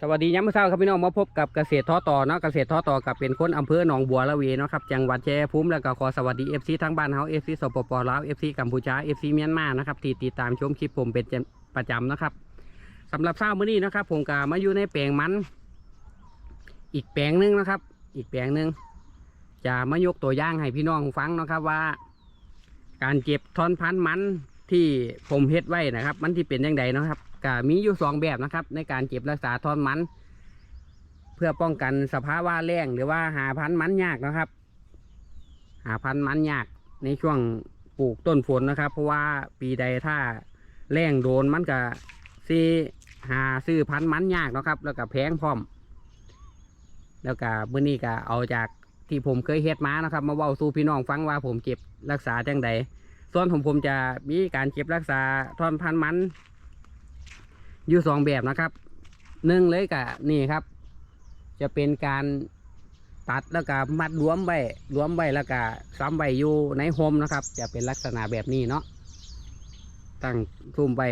สวัสดีย้ำเช้าครับพี่น้องมาพบกับเกษตรท้อต่อเนาะเกษตรท้อต่อกับเป็นคนอำเภอหนองบัวละเวเนาะครับจังหวัดชัยภูมิแล้วก็ขอสวัสดีเอฟซีทั้งบ้านเฮาเอฟซีสปปลาวเอฟซีกัมพูชาเอฟซีเมียนมานะครับที่ติดตามชมคลิปผมเป็นประจำนะครับสำหรับเช้ามื้อนี้นะครับผมก็มาอยู่ในแปลงมัน อีกแปลงหนึงนะครับ อีกแปลงหนึงจะมายกตัวอย่างให้พี่น้องฟังนะครับว่า การเก็บทอนพันธุ์มันที่ผมเฮ็ดไว้นะครับ มันที่เป็นยังไงนะครับ ก็มีอยู่สองแบบนะครับ ในการเก็บรักษาทอนมัน เพื่อป้องกันสภาวะแรงหรือว่าหาพันธุ์มันยากนะครับ หาพันธุ์มันยากในช่วงปลูกต้นฝนนะครับ เพราะว่าปีใดถ้าแรงโดนมันก็ซีหาซื้อพันธุ์มันยากนะครับ แล้วก็แพงพร้อม แล้วก็เมื่อนี้ก็เอาจากที่ผมเคยเฮ็ดมานะครับ มาเว้าสู่พี่น้องฟังว่าผมเก็บรักษาจังใดส่วนผมผมจะมีการเก็บรักษาทอนพันธุ์มัน อยู่สองแบบนะครับหนึ่งเลยกับนี่ครับ จะเป็นการตัดแล้วก็มัดรวมไว้รวมไว้แล้วก็ซ้ำไว้อยู่ในโฮมนะครับ จะเป็นลักษณะแบบนี้เนาะตั้งซุ่มไว้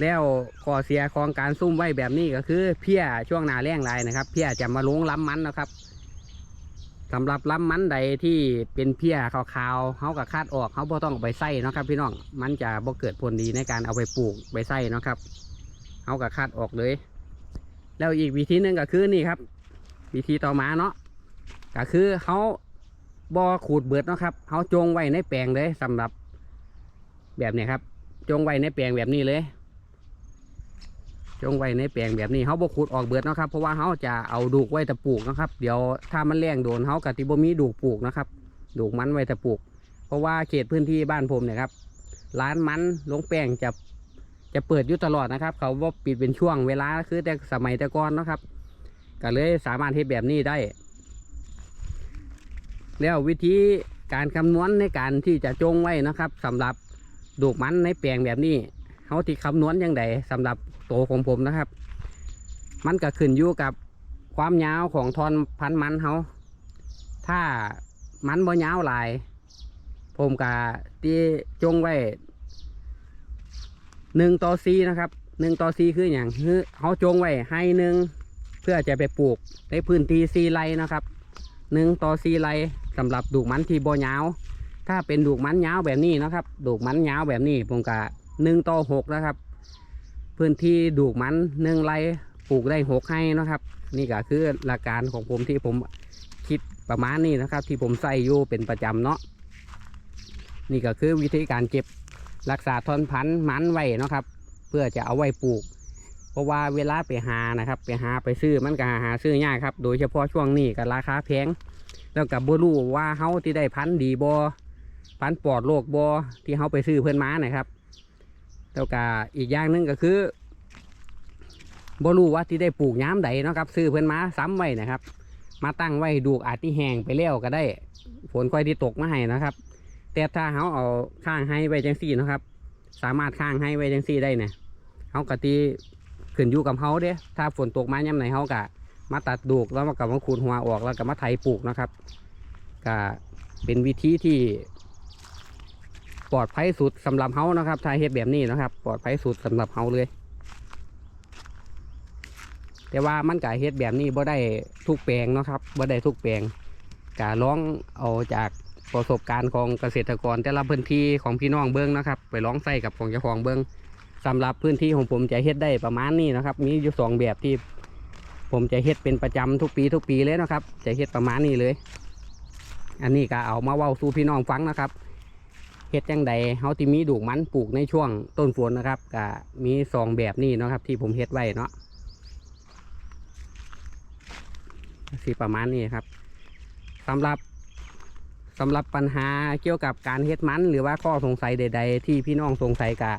แล้วข้อเสียของการซุ่มไว้แบบนี้ก็คือ เพี้ยช่วงหนาแรงหลายนะครับ เพี้ยจะมาลงล้ำมันนะครับ สำหรับล้ำมันใดที่เป็นเพี้ยขาวๆเขาก็คาดออกเขาบ่ต้องเอาไปใส่เนาะครับ พี่น้องมันจะบ่เกิดผลดีในการเอาไปปลูกไปใส่เนาะครับเขาก็คาดออกเลย แล้วอีกวิธีหนึ่งก็คือนี่ครับ วิธีต่อมาเนาะก็คือเขาบอขูดเบิดเนาะครับเขาจงไว้ในแปลงเลยสำหรับแบบนี้ครับ จงไว้ในแปลงแบบนี้เลย จงไว้ในแปลงแบบนี้เขาบอขูดออกเบิดนะครับเพราะว่าเขาจะเอาดูกไว้แต่ปลูกนะครับ เดี๋ยวถ้ามันแรงโดนเขากติบมีดูกปลูกนะครับ ดูกมันไว้แต่ปลูก เพราะว่าเขตพื้นที่บ้านผมเนี่ยครับร้านมันลงแป้งจะจะเปิดอยู่ตลอดนะครับ เขาว่าปิดเป็นช่วงเวลาคือแต่สมัยแต่ก่อนนะครับก็เลยสามารถเฮ็ดแบบนี้ได้ แล้ววิธีการคำนวณในการที่จะจงไว้นะครับสำหรับดูกมันในแปลงแบบนี้ เขาที่คำนวณยังไงสำหรับโตวของผมนะครับ มันก็ขึ้นอยู่กับความยาวของทอนพันมันเขาถ้ามันบ่ยาวหลาย ผมก็ที่จงไว้หนึ่งต่อสี่นะครับหนึ่งต่อสี่คืออย่างคือเขาจงไว้ให้หนึ่งเพื่อจะไปปลูกในพื้นที่ซีไรนะครับหนึ่งต่อซีไรสำหรับดูกมันที่บ่ยาวถ้าเป็นดูกมันยาวแบบนี้นะครับดูกมันยาวแบบนี้ผมกะ หนึ่งต่อหกนะครับ พื้นที่ดูกมันหนึ่งไรปลูกได้หกให้นะครับ นี่ก็คือหลักการของผมที่ผมคิดประมาณนี้นะครับ ที่ผมใส่อยู่เป็นประจำเนาะนี่ก็คือวิธีการเก็บรักษาทอนพันธุ์มันไว้นะครับ เพื่อจะเอาไว้ปลูก เพราะว่าเวลาไปหานะครับ ไปหาไปซื้อมันก็หาซื้อยากครับ โดยเฉพาะช่วงนี้ก็ราคาแพงแล้วกับบ่รู้ว่าเฮาที่ได้พันธุ์ดีบ่พันธุ์ปลอดโรคบ่ที่เฮาไปซื้อเพื่อนมานะครับ แล้วก็อีกอย่างหนึงก็คือบ่รู้ว่าที่ได้ปลูกย้ำใดเนาะครับ ซื้อเพื่อนมาซ้ำไว้นะครับ มาตั้งไว้ดูกอาจที่แห้งไปแล้วก็ได้ ฝนค่อยที่ตกมาให้นะครับ แต่ถ้าเฮาเอาข้างให้ไว้จังซี่นะครับ สามารถข้างให้ไว้จังซี่ได้เนี่ยเฮากะตีขึ้นอยู่กับเขาเด้ถ้าฝนตกมาย่ำไหนเขากะมาตัดดูกแล้วมากับมาขูดหัวออกแล้วก็มาไถปลูกนะครับก็เป็นวิธีที่ ปลอดภัยสุดสำหรับเขานะครับถ้าเฮ็ดแบบนี้นะครับ ปลอดภัยสุดสำหรับเขาเลย แต่ว่ามันก็เฮ็ดแบบนี้บ่ได้ทุกแปลงนะครับบ่ได้ทุกแปลงก็ลองเอาจากประสบการณ์ของเกษตรกร แต่ละพื้นที่ของพี่น้องเบิ้งนะครับ ไปลองใส่กับของเจ้าของเบิ้งสำหรับพื้นที่ของผมจะเฮ็ดได้ประมาณนี้นะครับ มีอยู่สองแบบที่ ผมจะเฮ็ดเป็นประจำทุกปีทุกปีเลยนะครับ จะเฮ็ดประมาณนี้เลย อันนี้ก็เอามาเว้าสู่พี่น้องฟังนะครับ เฮ็ดจังใดเฮาที่มีดูกมันปลูกในช่วงต้นฝนนะครับก็มีสองแบบนี้นะครับ ที่ผมเฮ็ดไว้เนาะสิประมาณนี้ครับสำหรับสำหรับปัญหาเกี่ยวกับการเฮ็ดมัน หรือว่าข้อสงสัยใด ๆ ที่พี่น้องสงสัยกะ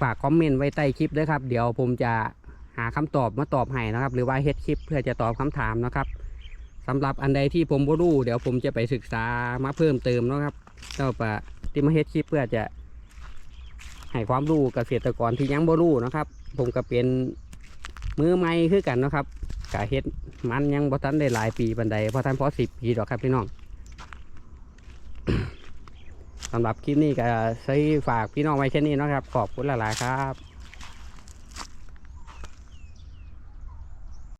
ฝากคอมเมนต์ไว้ใต้คลิปด้วยครับ เดี๋ยวผมจะหาคำตอบมาตอบให้นะครับ หรือว่าเฮ็ดคลิปเพื่อจะตอบคำถามนะครับสำหรับอันใดที่ผมบ่รู้เดี๋ยวผมจะไปศึกษามาเพิ่มเติมนะครับต่อไป ที่มาเฮ็ดคลิปเพื่อจะให้ความรู้เกษตรกรที่ยังบ่รู้นะครับ ผมก็เป็นมือใหม่คือกันนะครับกะเฮ็ดมันยังบ่ทันได้หลายปีบันไดเพราะท่านพอสิบปีหรอกครับพี่น้องสำหรับคลิปนี้ก็ใช้ฝากพี่น้องไว้แค่นี้นะครับ ขอบคุณหลายๆครับ